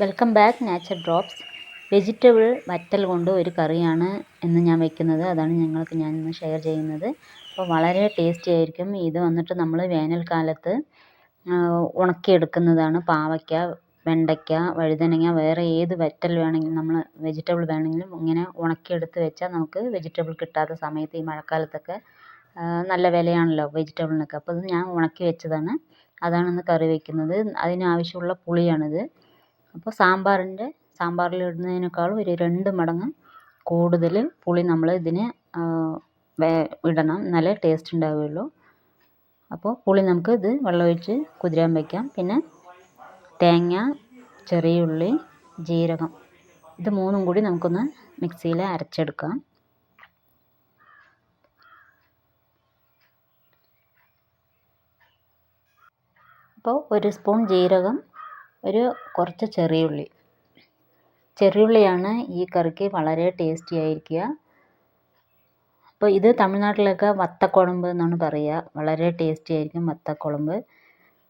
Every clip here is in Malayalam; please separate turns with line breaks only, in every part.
Welcome back nature drops. Vegetable വറ്റൽ കൊണ്ട് ഒരു കറിയാണ് എന്ന് ഞാൻ വെക്കുന്നത്. അതാണ് ഞങ്ങൾക്ക് ഞാൻ ഇന്ന് ഷെയർ ചെയ്യുന്നത്. അപ്പോൾ വളരെ ടേസ്റ്റി ആയിരിക്കും. ഇത് വന്നിട്ട് നമ്മൾ വേനൽക്കാലത്ത് ഉണക്കിയെടുക്കുന്നതാണ് പാവയ്ക്ക വെണ്ടയ്ക്ക വഴുതനങ്ങ വേറെ ഏത് വറ്റൽ വേണമെങ്കിലും നമ്മൾ വെജിറ്റബിൾ വേണമെങ്കിലും ഇങ്ങനെ ഉണക്കിയെടുത്ത് വെച്ചാൽ നമുക്ക് വെജിറ്റബിൾ കിട്ടാത്ത സമയത്ത് ഈ മഴക്കാലത്തൊക്കെ നല്ല വിലയാണല്ലോ വെജിറ്റബിളിനൊക്കെ. അപ്പോൾ ഇത് ഞാൻ ഉണക്കി വെച്ചതാണ്. അതാണ് ഇന്ന് കറി വെക്കുന്നത്. അതിനാവശ്യമുള്ള പുളിയാണിത്. അപ്പോൾ സാമ്പാറിന്റെ സാമ്പാറിൽ ഇടുന്നതിനേക്കാൾ ഒരു രണ്ട് മടങ്ങ് കൂടുതൽ പുളി നമ്മൾ ഇതിന് ഇടണം. എന്നാലേ ടേസ്റ്റ് ഉണ്ടാവുകയുള്ളൂ. അപ്പോൾ പുളി നമുക്ക് ഇത് വെള്ളമൊഴിച്ച് കുതിരാൻ വയ്ക്കാം പിന്നെ തേങ്ങ ചെറിയ ഉള്ളി ജീരകം ഇത് മൂന്നും കൂടി നമുക്കൊന്ന് മിക്സിയിൽ അരച്ചെടുക്കാം. അപ്പോൾ ഒരു സ്പൂൺ ജീരകം ഒരു കുറച്ച് ചെറിയുള്ളി. ചെറിയുള്ളിയാണ് ഈ കറിക്ക് വളരെ ടേസ്റ്റി ആയിരിക്കുക. അപ്പോൾ ഇത് തമിഴ്നാട്ടിലൊക്കെ വത്തക്കുഴമ്പ് എന്നാണ് പറയുക. വളരെ ടേസ്റ്റി ആയിരിക്കും വത്തക്കുഴമ്പ്.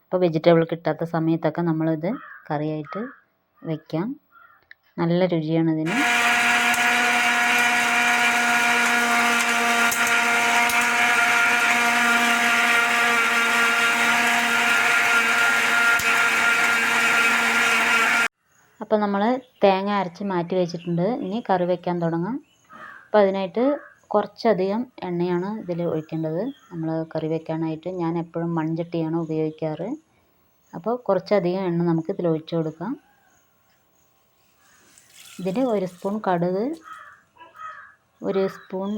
അപ്പോൾ വെജിറ്റബിൾ കിട്ടാത്ത സമയത്തൊക്കെ നമ്മളിത് കറിയായിട്ട് വയ്ക്കാം നല്ല രുചിയാണ് അപ്പോൾ നമ്മൾ തേങ്ങ അരച്ച് മാറ്റി വെച്ചിട്ടുണ്ട്. ഇനി കറി വെക്കാൻ തുടങ്ങാം. അപ്പോൾ അതിനായിട്ട് കുറച്ചധികം എണ്ണയാണ് ഇതിൽ ഒഴിക്കേണ്ടത്. നമ്മൾ കറി വെക്കാനായിട്ട് ഞാൻ എപ്പോഴും മൺചട്ടിയാണ് ഉപയോഗിക്കാറ്. അപ്പോൾ കുറച്ചധികം എണ്ണ നമുക്ക് ഇതിൽ ഒഴിച്ചു കൊടുക്കാം. ഇതിൽ ഒരു സ്പൂൺ കടുക് ഒരു സ്പൂൺ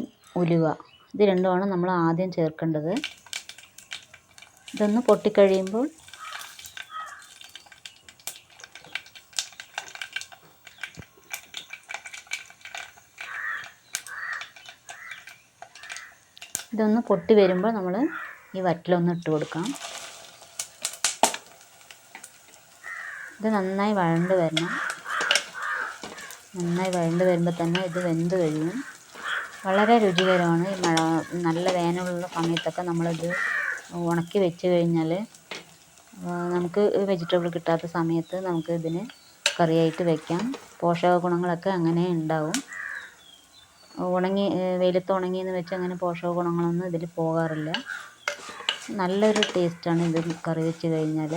ഉലുവ. ഇത് രണ്ടുമാണ് നമ്മൾ ആദ്യം ചേർക്കേണ്ടത്. ഇതൊന്ന് പൊട്ടിക്കഴിയുമ്പോൾ ഇതൊന്ന് പൊട്ടി വരുമ്പോൾ നമ്മൾ ഈ വറ്റിലൊന്ന് ഇട്ട് കൊടുക്കാം. ഇത് നന്നായി വഴണ്ട് വരണം. നന്നായി വഴണ്ട് വരുമ്പോൾ തന്നെ ഇത് വെന്ത് കഴിയും. വളരെ രുചികരമാണ്. ഈ മഴ നല്ല വേനലുള്ള സമയത്തൊക്കെ നമ്മളിത് ഉണക്കി വെച്ച് കഴിഞ്ഞാൽ നമുക്ക് വെജിറ്റബിൾ കിട്ടാത്ത സമയത്ത് നമുക്ക് ഇതിന് കറിയായിട്ട് വയ്ക്കാം പോഷക ഗുണങ്ങളൊക്കെ അങ്ങനെ ഉണ്ടാവും. ഉണങ്ങി വെയിലത്ത് ഉണങ്ങിയെന്ന് വെച്ച് അങ്ങനെ പോഷക ഗുണങ്ങളൊന്നും ഇതിൽ പോകാറില്ല. നല്ലൊരു ടേസ്റ്റാണ് ഇത് കറി വെച്ച് കഴിഞ്ഞാൽ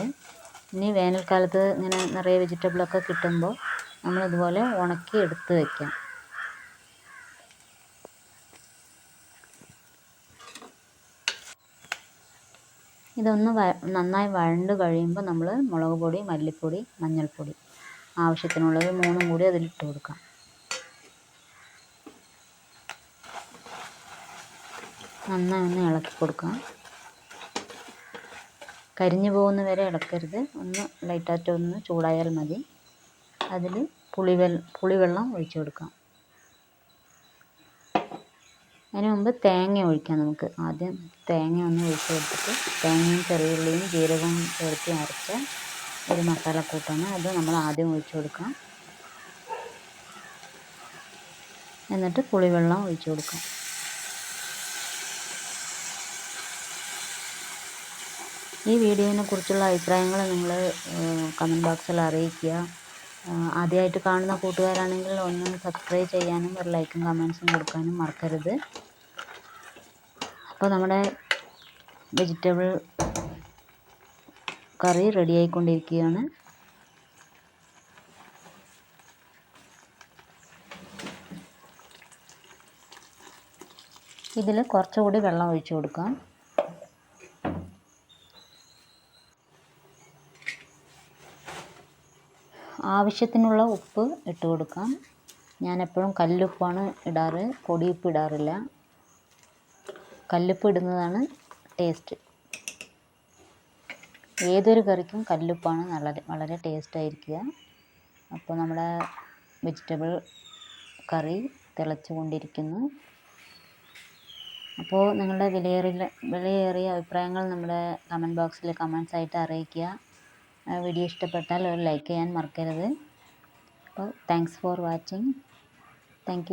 ഇനി വേനൽക്കാലത്ത് ഇങ്ങനെ നിറയെ വെജിറ്റബിളൊക്കെ കിട്ടുമ്പോൾ നമ്മളിതുപോലെ ഉണക്കി എടുത്ത് വയ്ക്കാം ഇതൊന്ന് വ നന്നായി വഴണ്ട് കഴിയുമ്പോൾ നമ്മൾ മുളക് പൊടി മല്ലിപ്പൊടി മഞ്ഞൾപ്പൊടി ആവശ്യത്തിനുള്ളത് മൂന്നും കൂടി അതിലിട്ട് കൊടുക്കാം. നന്നായി ഒന്ന് ഇളക്കി കൊടുക്കാം. കരിഞ്ഞു പോകുന്ന വരെ ഇളക്കരുത്. ഒന്ന് ലൈറ്റായിട്ട് ഒന്ന് ചൂടായാൽ മതി. അതിൽ പുളിവെൽ പുളിവെള്ളം ഒഴിച്ചു കൊടുക്കാം. അതിന് മുമ്പ് തേങ്ങ ഒഴിക്കാം നമുക്ക്. ആദ്യം തേങ്ങ ഒന്ന് ഒഴിച്ചു കൊടുത്തിട്ട് തേങ്ങയും ചെറിയുള്ളിയും ജീരകവും ചേർത്ത് അരച്ച ഒരു മസാലക്കൂട്ടാണ് അത് നമ്മൾ ആദ്യം ഒഴിച്ചു കൊടുക്കാം. എന്നിട്ട് പുളിവെള്ളം ഒഴിച്ചു കൊടുക്കാം. ഈ വീഡിയോനെ കുറിച്ചുള്ള അഭിപ്രായങ്ങൾ നിങ്ങൾ കമന്റ് ബോക്സിൽ അറിയിക്കുക. ആദ്യമായിട്ട് കാണുന്ന കൂട്ടുകാരാണെങ്കിൽ ഒന്ന് സബ്സ്ക്രൈബ് ചെയ്യാനും ഒരു ലൈക്കും കമൻസും കൊടുക്കാനും മറക്കരുത്. അപ്പോൾ നമ്മുടെ വെജിറ്റബിൾ കറി റെഡി ആയിക്കൊണ്ടിരിക്കുകയാണ്. ഇതിൽ കുറച്ചുകൂടി വെള്ളം ഒഴിച്ചു കൊടുക്കാം. ആവശ്യത്തിനുള്ള ഉപ്പ് ഇട്ട് കൊടുക്കാം. ഞാൻ എപ്പോഴും കല്ലുപ്പാണ് ഇടാറ്. പൊടിയുപ്പ് ഇടാറില്ല. കല്ലുപ്പ് ഇടുന്നതാണ് ടേസ്റ്റ്. ഏതൊരു കറിക്കും കല്ലുപ്പാണ് നല്ല വളരെ ടേസ്റ്റ് ആയിരിക്കുക. അപ്പോൾ നമ്മുടെ വെജിറ്റബിൾ കറി തിളച്ചു കൊണ്ടിരിക്കുന്നു. അപ്പോൾ നിങ്ങളുടെ വിലയേറിയ വിലയേറിയ അഭിപ്രായങ്ങൾ നമ്മുടെ കമന്റ് ബോക്സിൽ കമൻസ് ആയിട്ട് അറിയിക്കുക. വീഡിയോ ഇഷ്ടപ്പെട്ടാൽ ഒരു ലൈക്ക് ചെയ്യാൻ മറക്കരുത്. അപ്പോൾ താങ്ക്സ് ഫോർ വാച്ചിങ് താങ്ക്